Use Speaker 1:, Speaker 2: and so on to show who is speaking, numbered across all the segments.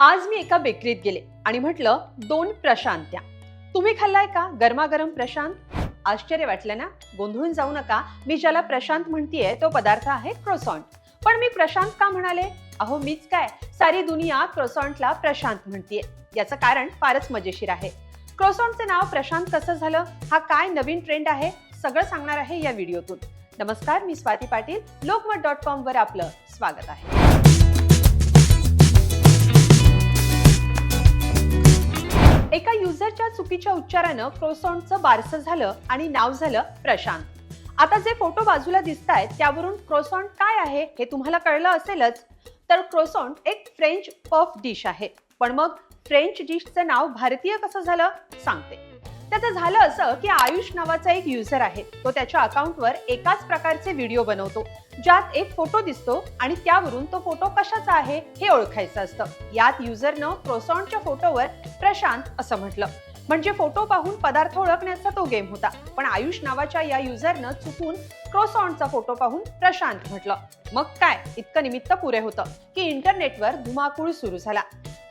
Speaker 1: आज मी एका बेकरीत गेले आणि म्हटलं दोन प्रशांत्या. तुम्ही खाल्लाय का? गरमागरम प्रशांत? आश्चर्य वाटलं ना? गोंधळून जाऊ नका. मी ज्याला प्रशांत म्हणतीये तो पदार्थ आहे क्रोसॉन्ट पण मी प्रशांत का म्हणाले? अहो मीच काय? सारी दुनिया क्रोसॉन्टला प्रशांत म्हणतीये. याचं कारण फारच मजेशीर आहे. क्रोसॉन्टचे नाव प्रशांत कसं झालं? हा काय नवीन ट्रेंड आहे? सगळं सांगणार आहे या व्हिडिओतून. नमस्कार मी स्वाती पाटील. लोकमत डॉट कॉम वर आपलं स्वागत आहे. एका युजरच्या चुकीच्या उच्चारानं क्रोसॉन्टचं बारसं झालं आणि नाव झालं प्रशांत. आता जे फोटो बाजूला दिसत आहेत त्यावरून क्रोसॉन्ट काय आहे हे तुम्हाला कळलं असेलच. तर क्रोसॉन्ट एक फ्रेंच पफ डिश आहे. पण मग फ्रेंच डिशचं नाव भारतीय कसं झालं? सांगते. त्याचं झालं असं की आयुष नावाचा एक युजर आहे. तो त्याच्या अकाउंटवर एकाच प्रकारचे व्हिडिओ बनवतो. ज्यात एक फोटो दिसतो आणि त्यावरून तो फोटो कशाचा आहे हे ओळखायचं असतं. यात युजरनं क्रोसॉनच्या फोटोवर प्रशांत असं म्हटलं. म्हणजे फोटो पाहून पदार्थ ओळखण्याचा तो गेम होता. पण आयुष नावाच्या या युजरनं चुकून क्रोसॉनचा फोटो पाहून प्रशांत म्हटलं. मग काय? इतकं निमित्त पुरे होतं की इंटरनेटवर धुमाकूळ सुरू झाला.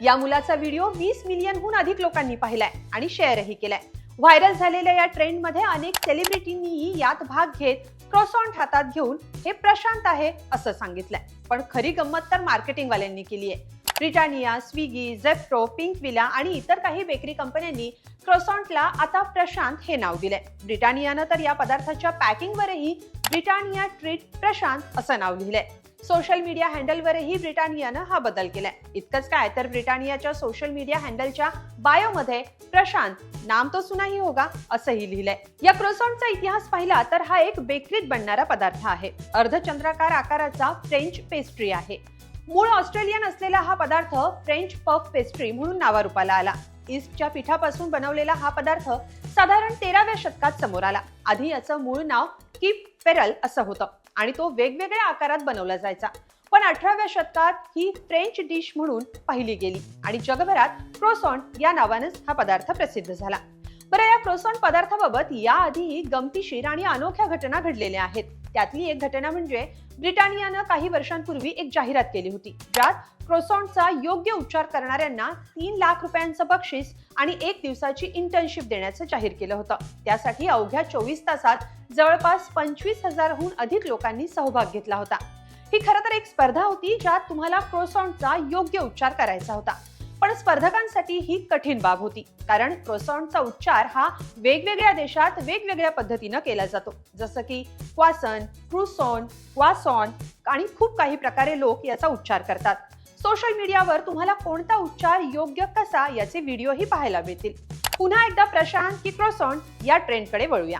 Speaker 1: या मुलाचा व्हिडिओ वीस मिलियनहून अधिक लोकांनी पाहिलाय आणि शेअरही केलाय. व्हायरल झालेल्या या ट्रेंडमध्ये अनेक सेलिब्रिटींनीही यात भाग घेत क्रोसॉन्ट हातात घेऊन हे प्रशांत आहे असं सांगितलंय. पण खरी गंमत तर मार्केटिंगवाल्यांनी केली आहे ब्रिटानिया स्विगी झेप्टो पिंक विला आणि इतर काही बेकरी कंपन्यांनी क्रोसॉन्टला आता प्रशांत हे नाव दिलंय. ब्रिटानियानं तर या पदार्थाच्या पॅकिंगवरही ब्रिटानिया ट्रीट प्रशांत असं नाव लिहिलंय. सोशल मीडिया हँडलवरही ब्रिटानियानं हा बदल केलाय. इतकंच काय तर ब्रिटानियाच्या सोशल मीडिया हँडलच्या बायोमध्ये प्रशांत नाम तो सुनाही होगा असंही लिहिलंय. या क्रोसॉन्टचा इतिहास पाहिला तर हा एक बेकरीत बनणारा पदार्थ आहे. अर्धचंद्राकार आकाराचा फ्रेंच पेस्ट्री आहे. मूळ ऑस्ट्रेलियन असलेला हा पदार्थ फ्रेंच पफ पेस्ट्री म्हणून नावारूपाला आला. ईस्टच्या पिठापासून बनवलेला हा पदार्थ साधारण तेराव्या शतकात समोर आला. आधी याचं मूळ नाव किप पेरल असं होतं आणि तो वेगवेगळ्या आकारात बनवला जायचा. पण अठराव्या शतकात ही फ्रेंच डिश म्हणून पाहिली गेली आणि जगभरात क्रोसॉन्ट या नावानेच हा पदार्थ प्रसिद्ध झाला. बरं या क्रोसॉन्ट पदार्थाबाबत याआधीही गमतीशीर आणि अनोख्या घटना घडलेल्या आहेत. त्यातली एक घटना म्हणजे ब्रिटानियानं काही वर्षांपूर्वी एक जाहिरात केली होती ज्यात क्रोसॉनचा योग्य उच्चार करणाऱ्यांना तीन लाख रुपयांचं बक्षीस आणि एक दिवसाची इंटर्नशिप देण्याचं जाहीर केलं होतं. त्यासाठी अवघ्या चोवीस तासात जवळपास पंचवीस हजारहून अधिक लोकांनी सहभाग घेतला होता. ही खरं तर एक स्पर्धा होती ज्यात तुम्हाला क्रोसॉनचा योग्य उच्चार करायचा होता. पण स्पर्धकांसाठी ही कठीण बाब होती. कारण क्रोसॉनचा उच्चार हा वेगवेगळ्या देशात वेगवेगळ्या पद्धतीनं केला जातो. जसं की क्वासन क्रुसॉन क्वासॉन आणि खूप काही प्रकारे लोक याचा उच्चार करतात. सोशल मीडियावर तुम्हाला कोणता उच्चार योग्य कसा याचे व्हिडिओही पाहायला मिळतील. पुन्हा एकदा प्रशांत की क्रोसॉन या ट्रेंडकडे वळूया.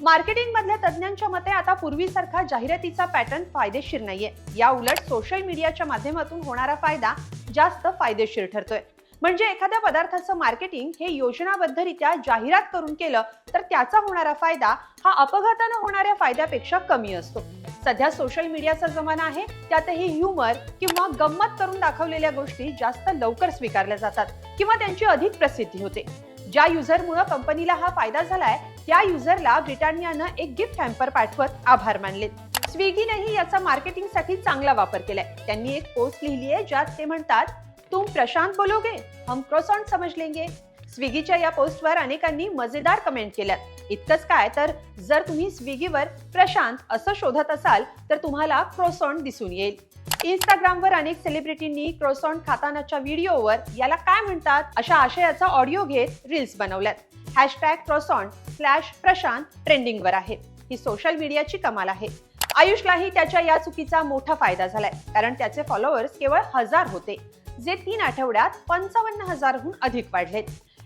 Speaker 1: मार्केटिंग मधल्या तज्ज्ञांच्या मते आता पूर्वीसारखा जाहिरातीचा पॅटर्न फायदेशीर नाहीये. या उलट सोशल मीडियाच्या माध्यमातून होणारा फायदा जास्त फायदेशीर ठरतोय. म्हणजे एखाद्या पदार्थाचं मार्केटिंग हे योजनाबद्धरित्या जाहिरात करून केलं तर त्याचा होणारा फायदा हा अपघातानं होणाऱ्या फायद्यापेक्षा कमी असतो. सध्या सोशल मीडियाचा जमाना आहे त्यातही ह्युमर किंवा गंमत करून दाखवलेल्या गोष्टी जास्त लवकर स्वीकारल्या जातात किंवा त्यांची अधिक प्रसिद्धी होते. ज्या युजरमुळे कंपनीला हा फायदा झालाय त्या युजरला ब्रिटानियानं एक गिफ्ट हॅम्पर पाठवत आभार मानले स्विगीनेही याचा मार्केटिंगसाठी चांगला वापर केलाय. त्यांनी एक पोस्ट लिहिली आहे ज्यात ते म्हणतात तुम प्रशांत बोलोगे? हम क्रोसॉन समज लेंगे. स्विगीच्या या पोस्टवर अनेकांनी मजेदार कमेंट केल्यात. इतकंच काय तर जर तुम्ही स्विगीवर प्रशांत असं शोधत असाल तर तुम्हाला क्रोसॉन्ट दिसून येईल. इंस्टाग्रामवर अनेक सेलिब्रिटींनी क्रोसॉन्ट खातानाच्या व्हिडिओवर याला काय म्हणतात अशा आशयाचा ऑडिओ घेत रील्स बनवल्यात. हॅशटॅग क्रोसॉन्ट स्लॅश प्रशांत ट्रेंडिंगवर आहे. ही सोशल मीडियाची कमाल आहे. आयुषलाही त्याच्या या चुकीचा मोठा फायदा झालाय. कारण त्याचे फॉलोअर्स केवळ हजार होते जे तीन आठवड्यात पंचावन्न हजारहून अधिक वाढलेत.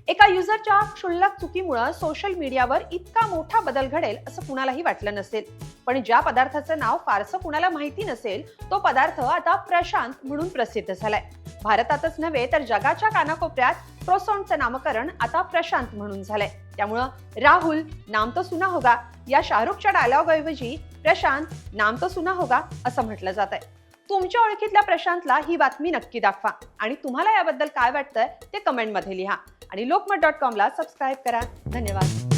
Speaker 1: एका युजरच्या क्षुल्लक चुकीमुळे सोशल मीडियावर इतका मोठा बदल घडेल असं कुणालाही वाटलं नसेल. पण ज्या पदार्थाचं नाव फारसं कुणाला माहिती नसेल तो पदार्थ आता प्रशांत म्हणून प्रसिद्ध झालाय. भारतातच नव्हे तर जगाच्या कानाकोपऱ्यात क्रोसॉन्टचं नामकरण आता प्रशांत म्हणून झालंय. त्यामुळं राहुल नाम तो सुना होगा. या शाहरुखच्या डायलॉग ऐवजी प्रशांत नाम तो सुना होगा असं म्हटलं जात आहे तुमच्या ओळखीतल्या प्रशांतला ही बातमी नक्की दाखवा आणि तुम्हाला याबद्दल काय वाटतंय ते कमेंटमध्ये लिहा. आणि लोकमत डॉट कॉमला सबस्क्राईब करा. धन्यवाद.